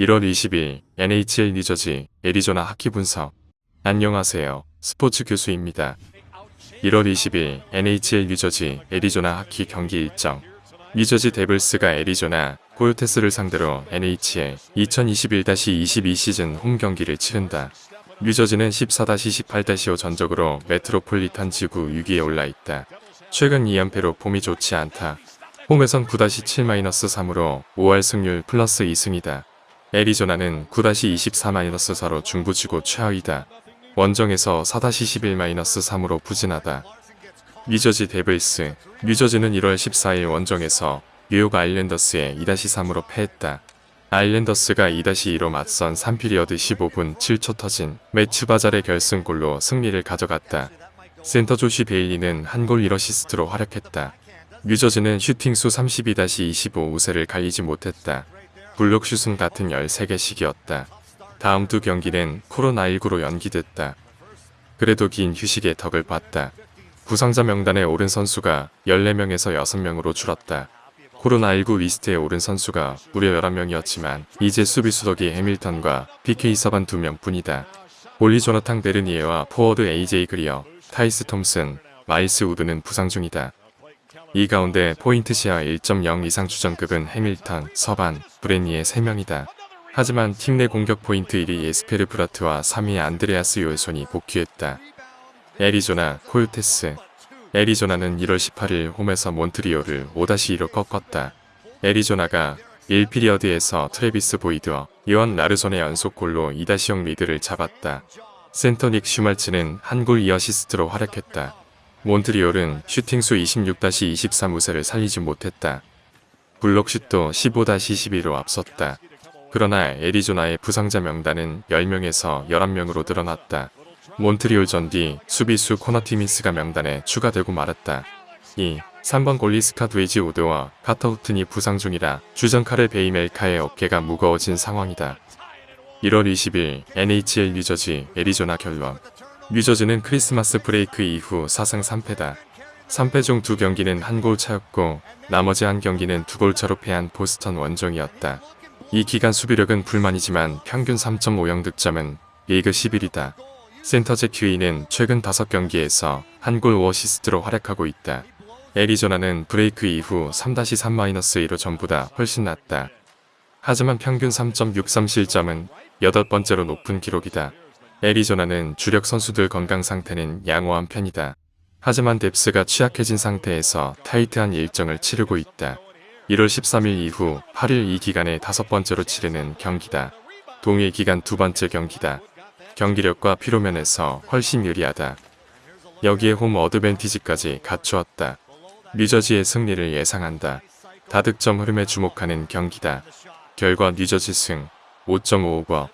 1월 20일 NHL 뉴저지 애리조나 하키 분석 안녕하세요. 스포츠 교수입니다. 1월 20일 NHL 뉴저지 애리조나 하키 경기 일정 뉴저지 데블스가 애리조나 코요테스를 상대로 NHL 2021-22 시즌 홈 경기를 치른다. 뉴저지는 14-18-5 전적으로 메트로폴리탄 지구 6위에 올라 있다. 최근 2연패로 폼이 좋지 않다. 홈에선 9-7-3으로 5할 승률 플러스 2승이다. 애리조나는 9-24-4로 중부지구 최하위다. 원정에서 4-11-3으로 부진하다. 뉴저지 데블스 뉴저지는 1월 14일 원정에서 뉴욕 아일랜더스에 2-3으로 패했다. 아일랜더스가 2-2로 맞선 3피리어드 15분 7초 터진 매치 바잘의 결승골로 승리를 가져갔다. 센터 조시 베일리는 한 골 1어시스트로 활약했다. 뉴저지는 슈팅수 32-25 우세를 갈리지 못했다. 블록 슛은 같은 13개씩이었다. 다음 두 경기는 코로나19로 연기됐다. 그래도 긴 휴식의 덕을 봤다. 부상자 명단에 오른 선수가 14명에서 6명으로 줄었다. 코로나19 리스트에 오른 선수가 무려 11명이었지만 이제 수비수 덕이 해밀턴과 PK 서반 2명 뿐이다. 올리 조나탕 베르니에와 포워드 AJ 그리어, 타이스 톰슨, 마일스 우드는 부상 중이다. 이 가운데 포인트 시야 1.0 이상 추정급은 해밀턴, 서반, 브레니의 3명이다. 하지만 팀 내 공격 포인트 1위 에스페르 브라트와 3위 안드레아스 요에손이 복귀했다. 애리조나, 코요테스 애리조나는 1월 18일 홈에서 몬트리올을 5-2로 꺾었다. 애리조나가 1피리어드에서 트레비스 보이드와 이원 라르손의 연속골로 2-0 리드를 잡았다. 센터 닉 슈말츠는 한 골 2어시스트로 활약했다. 몬트리올은 슈팅수 26-23 우세를 살리지 못했다. 블록슛도 15-12로 앞섰다. 그러나 애리조나의 부상자 명단은 10명에서 11명으로 늘어났다. 몬트리올 전 뒤 수비수 코너 티미스가 명단에 추가되고 말았다. 2. 3번 골리 스카 드웨지 우드와 카터우튼이 부상 중이라 주전카를 베이멜카의 어깨가 무거워진 상황이다. 1월 20일 NHL 뉴저지 애리조나 결론 뉴저지는 크리스마스 브레이크 이후 4승 3패다. 3패 중 두 경기는 한 골 차였고 나머지 한 경기는 두 골 차로 패한 보스턴 원정이었다. 이 기간 수비력은 불만이지만 평균 3.50 득점은 리그 11이다. 센터 제큐이는 최근 5경기에서 한골 5어시스트로 활약하고 있다. 애리조나는 브레이크 이후 3-3-2로 전보다 훨씬 낫다. 하지만 평균 3.63 실점은 여덟 번째로 높은 기록이다. 애리조나는 주력 선수들 건강 상태는 양호한 편이다. 하지만 뎁스가 취약해진 상태에서 타이트한 일정을 치르고 있다. 1월 13일 이후 8일 이 기간에 다섯 번째로 치르는 경기다. 동일 기간 두 번째 경기다. 경기력과 피로면에서 훨씬 유리하다. 여기에 홈 어드밴티지까지 갖추었다. 뉴저지의 승리를 예상한다. 다득점 흐름에 주목하는 경기다. 결과 뉴저지 승 5.5오버